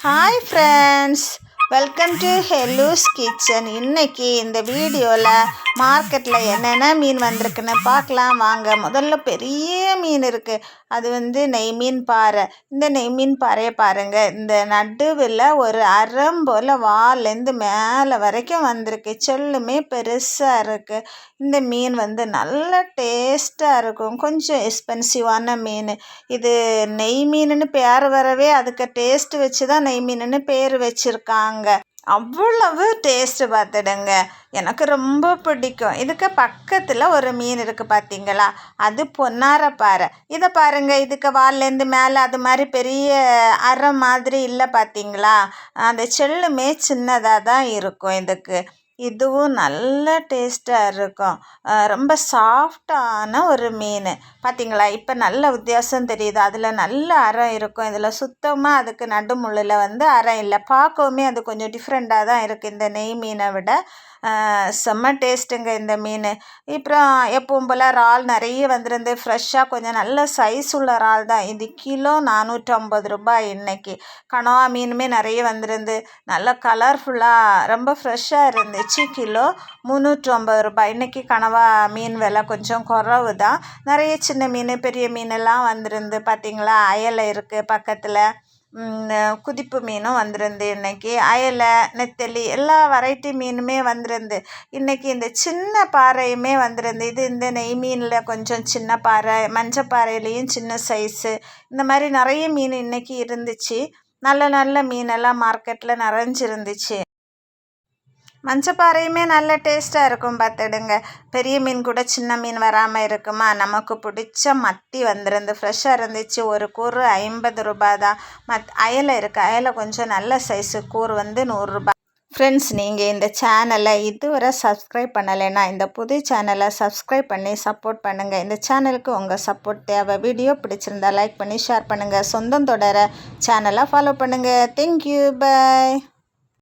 Hi friends welcome to ஹெலூஸ் kitchen இன்னைக்கு இந்த வீடியோவில் மார்க்கெட்டில் என்னென்ன மீன் வந்திருக்குன்னு பார்க்கலாம். வாங்க முதல்ல பெரிய மீன் இருக்குது அது வந்து நெய் மீன் பாறை. இந்த நெய் மீன் பாறையை பாருங்கள் இந்த நடுவில் ஒரு அறம் போல் வால்லேருந்து மேலே வரைக்கும் வந்திருக்கு. செல்லுமே பெருசாக இருக்குது இந்த மீன் வந்து நல்ல டேஸ்ட்டாக இருக்கும். கொஞ்சம் எக்ஸ்பென்சிவான மீன். இது நெய் மீனுன்னு பேர் வரவே அதுக்கு டேஸ்ட் வச்சு தான் நெய் மீனுன்னு பேர் வச்சுருக்காங்க. அவ்வளவு டேஸ்ட்டு பார்த்துடுங்க. எனக்கு ரொம்ப பிடிக்கும். இதுக்கு பக்கத்தில் ஒரு மீன் இருக்குது பார்த்தீங்களா? அது பொன்னாரப்பாறை இதை பாருங்கள் இதுக்கு வால்லேருந்து மேலே அது மாதிரி பெரிய அரை மாதிரி இல்லை பார்த்தீங்களா? அந்த செல்லுமே சின்னதாக தான் இருக்கும் இதுக்கு. இதுவும் நல்ல டேஸ்ட்டாக இருக்கும். ரொம்ப சாஃப்டான ஒரு மீன். பார்த்தீங்களா இப்போ நல்ல வித்தியாசம் தெரியுது. அதில் நல்ல அறம் இருக்கும். இதில் சுத்தமாக அதுக்கு நடுமுள்ளில் வந்து அறம் இல்லை. பார்க்கவுமே அது கொஞ்சம் டிஃப்ரெண்ட்டாக தான் இருக்குது இந்த நெய் மீனை விட. செம்ம டேஸ்ட்டுங்க இந்த மீன். அப்புறம் எப்பவும் போல் இறால் நிறைய வந்துருந்து ஃப்ரெஷ்ஷாக கொஞ்சம் நல்ல சைஸ் உள்ள இறால் தான். இது கிலோ நானூற்றம்பது ரூபாய் இன்றைக்கி கனவா மீனுமே நிறைய வந்திருந்து நல்ல கலர்ஃபுல்லாக ரொம்ப ஃப்ரெஷ்ஷாக இருந்துச்சு. கிலோ முந்நூற்றி ஐம்பது ரூபாய். இன்றைக்கி கனவா மீன் விலை கொஞ்சம் குறவு தான். நிறைய சின்ன மீன் பெரிய மீனெல்லாம் வந்திருந்து பார்த்திங்களா? அயலை இருக்குது பக்கத்தில். குதிப்பு மீனும் வந்திருந்து இன்றைக்கி அயலை நெத்தலி எல்லா வெரைட்டி மீனுமே வந்திருந்து இன்றைக்கி இந்த சின்ன பாறையுமே வந்திருந்து இது இந்த நெய் மீனில் கொஞ்சம் சின்ன பாறை மஞ்சள் பாறையிலையும் சின்ன சைஸு இந்த மாதிரி நிறைய மீன் இன்றைக்கி இருந்துச்சு. நல்ல நல்ல மீனெல்லாம் மார்க்கெட்டில் நிறைஞ்சிருந்துச்சு. மஞ்சப்பாறையுமே நல்ல டேஸ்ட்டாக இருக்கும் பார்த்துடுங்க. பெரிய மீன் கூட சின்ன மீன் வராமல் இருக்குமா? நமக்கு பிடிச்ச மத்தி வந்துருந்து ஃப்ரெஷ்ஷாக இருந்துச்சு. ஒரு கூறு ஐம்பது ரூபா தான். மத் அயலை இருக்குது அயலை கொஞ்சம் நல்ல சைஸு கூறு வந்து நூறுரூபா ஃப்ரெண்ட்ஸ் நீங்கள் இந்த சேனலை இதுவரை சப்ஸ்கிரைப் பண்ணலைன்னா இந்த புது சேனலை சப்ஸ்கிரைப் பண்ணி சப்போர்ட் பண்ணுங்கள் இந்த சேனலுக்கு உங்கள் சப்போர்ட் தேவை. வீடியோ பிடிச்சிருந்தா லைக் பண்ணி ஷேர் பண்ணுங்கள் சொந்தம் தொடர சேனலை ஃபாலோ பண்ணுங்கள் தேங்க்யூ பாய்